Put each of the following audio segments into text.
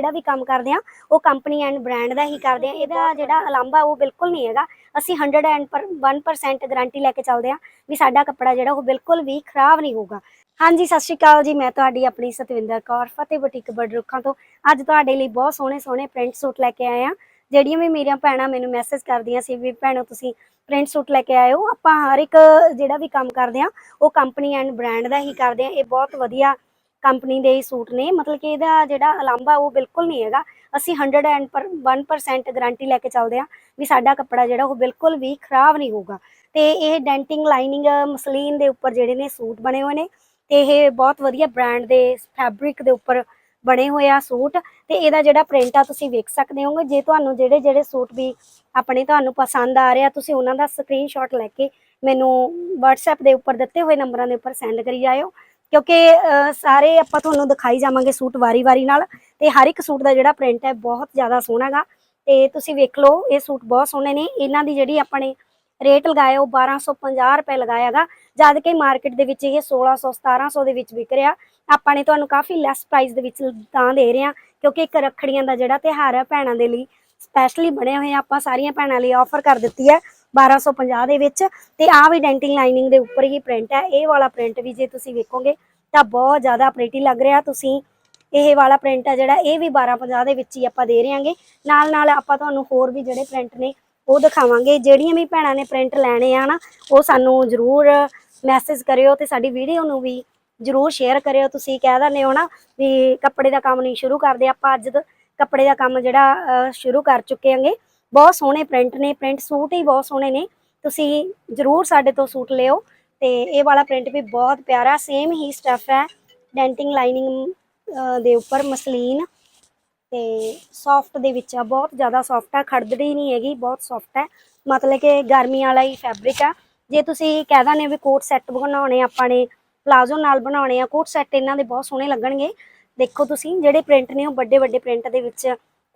ਜਿਹੜਾ ਵੀ ਕੰਮ ਕਰਦੇ ਆ, ਉਹ ਕੰਪਨੀ ਐਂਡ ਬ੍ਰਾਂਡ ਦਾ ਹੀ ਕਰਦੇ ਆ। ਇਹਦਾ ਜਿਹੜਾ ਅਲਾਂਬਾ ਉਹ ਬਿਲਕੁਲ ਨਹੀਂ ਹੈਗਾ। ਅਸੀਂ 101% ਗਾਰੰਟੀ ਲੈ ਕੇ ਚੱਲਦੇ ਆ ਵੀ ਸਾਡਾ ਕੱਪੜਾ ਜਿਹੜਾ, ਉਹ ਬਿਲਕੁਲ ਵੀ ਖਰਾਬ ਨਹੀਂ ਹੋਊਗਾ। ਹਾਂਜੀ, ਸਤਿ ਸ਼੍ਰੀ ਅਕਾਲ ਜੀ। ਮੈਂ ਤੁਹਾਡੀ ਆਪਣੀ ਸਤਵਿੰਦਰ ਕੌਰ, ਫਤਿਹ ਬੁਟੀਕ ਬੜਰੁੱਖਾਂ ਤੋਂ। ਅੱਜ ਤੁਹਾਡੇ ਲਈ ਬਹੁਤ ਸੋਹਣੇ ਸੋਹਣੇ ਪ੍ਰਿੰਟ ਸੂਟ ਲੈ ਕੇ ਆਏ ਆ। ਜਿਹੜੀਆਂ ਵੀ ਮੇਰੀਆਂ ਭੈਣਾਂ ਮੈਨੂੰ ਮੈਸੇਜ ਕਰਦੀਆਂ ਸੀ ਵੀ, ਭੈਣੋ, ਤੁਸੀਂ ਪ੍ਰਿੰਟ ਸੂਟ ਲੈ ਕੇ ਆਏ ਹੋ ਆਪਾਂ ਹਰ ਇੱਕ ਜਿਹੜਾ ਵੀ ਕੰਮ ਕਰਦੇ ਆ, ਉਹ ਕੰਪਨੀ ਐਂਡ ਬ੍ਰਾਂਡ ਦਾ ਹੀ ਕਰਦੇ ਆ। ਇਹ ਬਹੁਤ ਵਧੀਆ ਕੰਪਨੀ ਦੇ ਹੀ ਸੂਟ ਨੇ, ਮਤਲਬ ਕਿ ਇਹਦਾ ਜਿਹੜਾ ਅਲਾਂਬਾ ਉਹ ਬਿਲਕੁਲ ਨਹੀਂ ਹੈਗਾ। ਅਸੀਂ ਹੰਡਰਡ ਐਂਡ ਪਰ 101% ਗਾਰੰਟੀ ਲੈ ਕੇ ਚੱਲਦੇ ਆ ਵੀ ਸਾਡਾ ਕੱਪੜਾ ਜਿਹੜਾ ਉਹ ਬਿਲਕੁਲ ਵੀ ਖਰਾਬ ਨਹੀਂ ਹੋਊਗਾ। ਤੇ ਇਹ ਡੈਂਟਿੰਗ ਲਾਈਨਿੰਗ ਮਸਲੀਨ ਦੇ ਉੱਪਰ ਜਿਹੜੇ ਨੇ ਸੂਟ ਬਣੇ ਹੋਏ ਨੇ, ਤੇ ਇਹ ਬਹੁਤ ਵਧੀਆ ਬ੍ਰਾਂਡ ਦੇ ਫੈਬਰਿਕ ਦੇ ਉੱਪਰ ਬਣੇ ਹੋਏ ਆ ਸੂਟ। ਤੇ ਇਹਦਾ ਜਿਹੜਾ ਪ੍ਰਿੰਟ ਆ, ਤੁਸੀਂ ਵੇਖ ਸਕਦੇ ਹੋਗੇ, ਜੇ ਤੁਹਾਨੂੰ ਜਿਹੜੇ ਜਿਹੜੇ ਸੂਟ ਵੀ ਆਪਣੇ ਤੁਹਾਨੂੰ ਪਸੰਦ ਆ ਰਿਹਾ ਤੁਸੀਂ ਉਹਨਾਂ ਦਾ ਸਕਰੀਨਸ਼ਾਟ ਲੈ ਕੇ ਮੈਨੂੰ WhatsApp ਦੇ ਉੱਪਰ ਦਿੱਤੇ ਹੋਏ ਨੰਬਰਾਂ ਦੇ ਉੱਪਰ ਸੈਂਡ ਕਰੀ ਜਾਇਓ। ਕਿਉਂਕਿ ਸਾਰੇ ਆਪਾਂ ਤੁਹਾਨੂੰ ਦਿਖਾਈ ਜਾਵਾਂਗੇ ਸੂਟ ਵਾਰੀ-ਵਾਰੀ ਨਾਲ ਤੇ ਹਰ ਇੱਕ ਸੂਟ ਦਾ ਜਿਹੜਾ ਪ੍ਰਿੰਟ ਹੈ ਬਹੁਤ ਜ਼ਿਆਦਾ ਸੋਹਣਾਗਾ ਤੇ ਤੁਸੀਂ ਵੇਖ ਲਓ, ਇਹ ਸੂਟ ਬਹੁਤ ਸੋਹਣੇ ਨੇ। ਇਹਨਾਂ ਦੀ ਜਿਹੜੀ ਆਪਣੇ ਰੇਟ ਲਗਾਇਆ ਉਹ 1250 ਰੁਪਏ ਲਗਾਇਆਗਾ ਜਦ ਕਿ ਮਾਰਕੀਟ ਦੇ ਵਿੱਚ ਇਹ 1600 1700 ਦੇ ਵਿੱਚ ਵਿਕ ਰਿਹਾ। ਆਪਾਂ ਨੇ ਤੁਹਾਨੂੰ ਕਾਫੀ ਲੈਸ ਪ੍ਰਾਈਸ ਦੇ ਵਿੱਚ ਤਾਂ ਦੇ ਰਹੇ ਹਾਂ, ਕਿਉਂਕਿ ਇੱਕ ਰੱਖੜੀਆਂ ਦਾ ਜਿਹੜਾ ਤਿਉਹਾਰ ਹੈ ਭੈਣਾਂ ਦੇ ਲਈ ਸਪੈਸ਼ਲੀ ਬਣੇ ਹੋਏ ਆ। ਆਪਾਂ ਸਾਰੀਆਂ ਭੈਣਾਂ ਲਈ ਆਫਰ ਕਰ ਦਿੱਤੀ ਹੈ। 1250 ਦੇ ਵਿੱਚ ਤੇ ਆਹ ਵੀ ਡੈਂਟਿੰਗ ਲਾਈਨਿੰਗ ਦੇ ਉੱਪਰ ਹੀ ਪ੍ਰਿੰਟ ਹੈ। ਇਹ ਵਾਲਾ ਪ੍ਰਿੰਟ ਵੀ ਜੇ ਤੁਸੀਂ ਵੇਖੋਗੇ ਤਾਂ ਬਹੁਤ ਜ਼ਿਆਦਾ ਪ੍ਰੀਟੀ ਲੱਗ ਰਿਹਾ। ਤੁਸੀਂ ਇਹ ਵਾਲਾ ਪ੍ਰਿੰਟ ਹੈ ਜਿਹੜਾ, ਇਹ ਵੀ 1250 ਦੇ ਵਿੱਚ ਹੀ ਆਪਾਂ ਦੇ ਰਹੇ ਹਾਂਗੇ ਨਾਲ ਨਾਲ ਆਪਾਂ ਤੁਹਾਨੂੰ ਹੋਰ ਵੀ ਜਿਹੜੇ ਪ੍ਰਿੰਟ ਨੇ, ਉਹ ਦਿਖਾਵਾਂਗੇ। ਜਿਹੜੀਆਂ ਵੀ ਭੈਣਾਂ ਨੇ ਪ੍ਰਿੰਟ ਲੈਣੇ ਆ ਨਾ, ਉਹ ਸਾਨੂੰ ਜ਼ਰੂਰ ਮੈਸੇਜ ਕਰਿਓ ਤੇ ਸਾਡੀ ਵੀਡੀਓ ਨੂੰ ਵੀ ਜ਼ਰੂਰ ਸ਼ੇਅਰ ਕਰਿਓ। ਤੁਸੀਂ ਕਹਿ ਦਿੰਦੇ ਹੋ ਨਾ ਵੀ ਕੱਪੜੇ ਦਾ ਕੰਮ ਨਹੀਂ ਸ਼ੁਰੂ ਕਰਦੇ। ਆਪਾਂ ਅੱਜ ਕੱਪੜੇ ਦਾ ਕੰਮ ਜਿਹੜਾ ਸ਼ੁਰੂ ਕਰ ਚੁੱਕੇ ਹਾਂਗੇ। ਬਹੁਤ ਸੋਹਣੇ ਪ੍ਰਿੰਟ ਨੇ ਪ੍ਰਿੰਟ ਸੂਟ ਹੀ ਬਹੁਤ ਸੋਹਣੇ ਨੇ। ਤੁਸੀਂ ਜ਼ਰੂਰ ਸਾਡੇ ਤੋਂ ਸੂਟ ਲਿਓ ਤੇ ਇਹ ਵਾਲਾ ਪ੍ਰਿੰਟ ਵੀ ਬਹੁਤ ਪਿਆਰਾ ਸੇਮ ਹੀ ਸਟਫ ਹੈ। ਡੈਂਟਿੰਗ ਲਾਈਨਿੰਗ ਦੇ ਉੱਪਰ ਮਸਲੀਨ ਤੇ ਸੌਫਟ ਦੇ ਵਿੱਚ ਆ, ਬਹੁਤ ਜ਼ਿਆਦਾ ਸੌਫਟ ਆ ਖੜਦੜੀ ਨਹੀਂ ਹੈਗੀ, ਬਹੁਤ ਸੌਫਟ ਹੈ। ਮਤਲਬ ਕਿ ਗਰਮੀ ਵਾਲਾ ਹੀ ਫੈਬਰਿਕ ਆ। ਜੇ ਤੁਸੀਂ ਕਹਿ ਦਿੰਦੇ ਵੀ ਕੋਟ ਸੈੱਟ ਬਣਾਉਣੇ ਆਪਾਂ ਨੇ ਪਲਾਜ਼ੋ ਨਾਲ ਬਣਾਉਣੇ ਆ, ਕੋਟ ਸੈੱਟ ਇਹਨਾਂ ਦੇ ਬਹੁਤ ਸੋਹਣੇ ਲੱਗਣਗੇ। ਦੇਖੋ ਤੁਸੀਂ, ਜਿਹੜੇ ਪ੍ਰਿੰਟ ਨੇ ਉਹ ਵੱਡੇ ਵੱਡੇ ਪ੍ਰਿੰਟ ਦੇ ਵਿੱਚ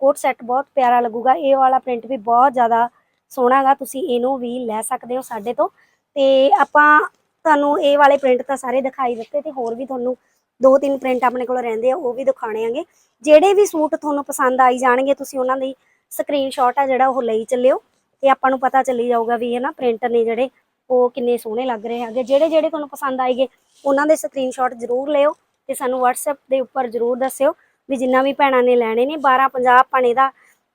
ਕੋਟ ਸੈੱਟ ਬਹੁਤ ਪਿਆਰਾ ਲੱਗੂਗਾ। ਇਹ ਵਾਲਾ ਪ੍ਰਿੰਟ ਵੀ ਬਹੁਤ ਜ਼ਿਆਦਾ ਸੋਹਣਾ ਹੈਗਾ ਤੁਸੀਂ ਇਹਨੂੰ ਵੀ ਲੈ ਸਕਦੇ ਹੋ ਸਾਡੇ ਤੋਂ। ਤੇ ਆਪਾਂ ਤੁਹਾਨੂੰ ਇਹ ਵਾਲੇ ਪ੍ਰਿੰਟ ਤਾਂ ਸਾਰੇ ਦਿਖਾਈ ਦਿੱਤੇ ਤੇ ਹੋਰ ਵੀ ਤੁਹਾਨੂੰ ਦੋ ਤਿੰਨ ਪ੍ਰਿੰਟ ਆਪਣੇ ਕੋਲ ਰਹਿੰਦੇ ਆ, ਉਹ ਵੀ ਦਿਖਾਣੇ ਆਂਗੇ। ਜਿਹੜੇ ਵੀ ਸੂਟ ਤੁਹਾਨੂੰ ਪਸੰਦ ਆਈ ਜਾਣਗੇ, ਤੁਸੀਂ ਉਹਨਾਂ ਦੀ ਸਕਰੀਨਸ਼ਾਟ ਆ ਜਿਹੜਾ ਉਹ ਲਈ ਚੱਲਿਓ। ਤੇ ਆਪਾਂ ਨੂੰ ਪਤਾ ਚੱਲੀ ਜਾਊਗਾ ਵੀ ਇਹ ਨਾ ਪ੍ਰਿੰਟ ਨੇ ਜਿਹੜੇ ਉਹ ਕਿੰਨੇ ਸੋਹਣੇ ਲੱਗ ਰਹੇ ਹੈਗੇ। ਜਿਹੜੇ ਜਿਹੜੇ ਤੁਹਾਨੂੰ ਪਸੰਦ ਆਏਗੇ, ਉਹਨਾਂ ਦੇ ਸਕਰੀਨਸ਼ਾਟ ਜ਼ਰੂਰ ਲਿਓ ਤੇ ਸਾਨੂੰ WhatsApp ਦੇ ਉੱਪਰ ਜ਼ਰੂਰ ਦੱਸਿਓ। ਵੀ ਜਿੰਨਾ ਵੀ ਭੈਣਾਂ ਨੇ ਲੈਣੇ ਨੇ 1250 ਆਪਾਂ ਨੇ ਦਾ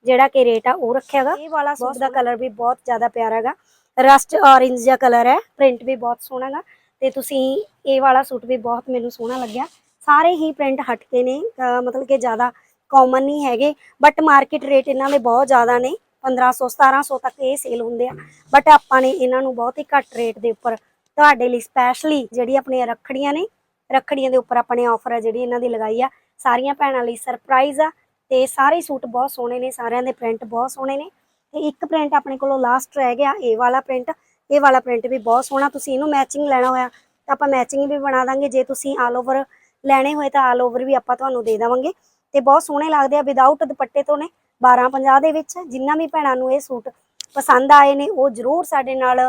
ਜਿਹੜਾ ਕਿ ਰੇਟ ਆ ਉਹ ਰੱਖਿਆਗਾ ਇਹ ਵਾਲਾ ਸੂਟ ਦਾ ਕਲਰ ਵੀ ਬਹੁਤ ਜ਼ਿਆਦਾ ਪਿਆਰਾ ਹੈਗਾ। ਰਸਟ ਔਰੇਂਜ ਜਿਹਾ ਕਲਰ ਹੈ ਪ੍ਰਿੰਟ ਵੀ ਬਹੁਤ ਸੋਹਣਾ ਹੈਗਾ। ਤੇ ਤੁਸੀਂ ਇਹ ਵਾਲਾ ਸੂਟ ਵੀ ਬਹੁਤ ਮੈਨੂੰ ਸੋਹਣਾ ਲੱਗਿਆ। ਸਾਰੇ ਹੀ ਪ੍ਰਿੰਟ ਹਟਕੇ ਨੇ ਅਹ ਮਤਲਬ ਕਿ ਜ਼ਿਆਦਾ ਕਾਮਨ ਨਹੀਂ ਹੈਗੇ ਬਟ ਮਾਰਕੀਟ ਰੇਟ ਇਹਨਾਂ ਦੇ ਬਹੁਤ ਜ਼ਿਆਦਾ ਨੇ। 1500 1700 ਤੱਕ ਇਹ ਸੇਲ ਹੁੰਦੇ ਆ। ਬਟ ਆਪਾਂ ਨੇ ਇਹਨਾਂ ਨੂੰ ਬਹੁਤ ਹੀ ਘੱਟ ਰੇਟ ਦੇ ਉੱਪਰ ਤੁਹਾਡੇ ਲਈ ਸਪੈਸ਼ਲੀ ਜਿਹੜੀ ਆਪਣੀਆਂ ਰੱਖੜੀਆਂ ਨੇ ਰੱਖੜੀਆਂ ਦੇ ਉੱਪਰ ਆਪਾਂ ਨੇ ਆਫਰ ਆ ਜਿਹੜੀ ਇਹਨਾਂ ਦੀ ਲਗਾਈ ਆ। ਸਾਰੀਆਂ ਭੈਣਾਂ ਲਈ ਸਰਪ੍ਰਾਈਜ਼ ਆ ਤੇ ਸਾਰੇ ਸੂਟ ਬਹੁਤ ਸੋਹਣੇ ਨੇ, ਸਾਰਿਆਂ ਦੇ ਪ੍ਰਿੰਟ ਬਹੁਤ ਸੋਹਣੇ ਨੇ। ਤੇ ਇੱਕ ਪ੍ਰਿੰਟ ਆਪਣੇ ਕੋਲੋਂ ਲਾਸਟ ਰਹਿ ਗਿਆ, ਇਹ ਵਾਲਾ ਪ੍ਰਿੰਟ ਇਹ ਵਾਲਾ ਪ੍ਰਿੰਟ ਵੀ ਬਹੁਤ ਸੋਹਣਾ, ਤੁਸੀਂ ਇਹਨੂੰ ਮੈਚਿੰਗ ਲੈਣਾ ਹੋਇਆ ਤਾਂ ਆਪਾਂ ਮੈਚਿੰਗ ਵੀ ਬਣਾ ਦਾਂਗੇ। ਜੇ ਤੁਸੀਂ ਆਲ ਓਵਰ ਲੈਣੇ ਹੋਏ ਤਾਂ ਆਲ ਓਵਰ ਵੀ ਆਪਾਂ ਤੁਹਾਨੂੰ ਦੇ ਦੇਵਾਂਗੇ। ਤੇ ਬਹੁਤ ਸੋਹਣੇ ਲੱਗਦੇ ਆ ਵਿਦਆਊਟ ਦੁਪੱਟੇ ਤੋਂ ਨੇ 1250 ਦੇ ਵਿੱਚ। ਜਿੰਨਾ ਵੀ ਭੈਣਾਂ ਨੂੰ ਇਹ ਸੂਟ ਪਸੰਦ ਆਏ ਨੇ, ਉਹ ਜ਼ਰੂਰ ਸਾਡੇ ਨਾਲ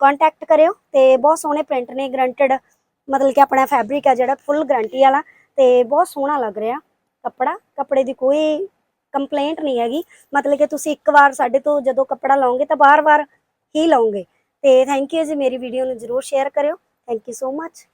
ਕੰਟੈਕਟ ਕਰਿਓ ਤੇ ਬਹੁਤ ਸੋਹਣੇ ਪ੍ਰਿੰਟ ਨੇ ਗਰੰਟਡ ਮਤਲਬ ਕਿ ਆਪਣਾ ਫੈਬਰਿਕ ਆ ਜਿਹੜਾ ਫੁੱਲ ਗਾਰੰਟੀ ਵਾਲਾ ਤੇ ਬਹੁਤ ਸੋਹਣਾ ਲੱਗ ਰਿਹਾ ਕੱਪੜਾ। ਕੱਪੜੇ ਦੀ ਕੋਈ ਕੰਪਲੇਂਟ ਨਹੀਂ ਹੈਗੀ। ਮਤਲਬ ਕਿ ਤੁਸੀਂ ਇੱਕ ਵਾਰ ਸਾਡੇ ਤੋਂ ਜਦੋਂ ਕੱਪੜਾ ਲਓਗੇ ਤਾਂ ਬਾਰ-ਬਾਰ ਹੀ ਲਓਗੇ। ਤੇ ਥੈਂਕ ਯੂ ਜੀ ਮੇਰੀ ਵੀਡੀਓ ਨੂੰ ਜਰੂਰ ਸ਼ੇਅਰ ਕਰਿਓ। Thank you so much